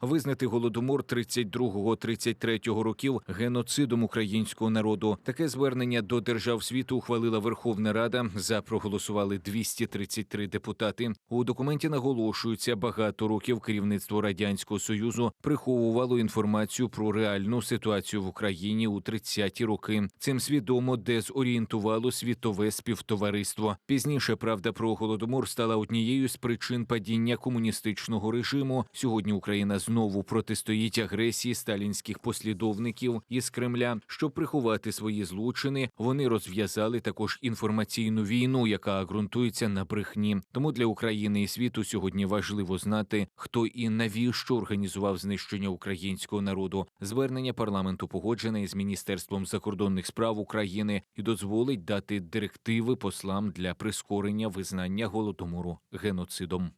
визнати голодомор 32-33 років геноцидом українського народу. Таке звернення до держав світу ухвалила Верховна Рада. За проголосували 233 депутати. У документі наголошується, багато років керівництво радянського союзу приховувало інформацію про реальну ситуацію в Україні у 30-ті роки. Цим свідомо дезорієнтувало світове співтовариство. Пізніше правда про голодомор стала однією з причин падіння комуністичного режиму. Сьогодні Україна знову протистоїть агресії сталінських послідовників із Кремля. Щоб приховати свої злочини, вони розв'язали також інформаційну війну, яка ґрунтується на брехні. Тому для України і світу сьогодні важливо знати, хто і навіщо організував знищення українського народу. Звернення парламенту погоджене із міністерством закордонних справ України і дозволить дати директиви послам для прискорення визнання голодомору геноцидом.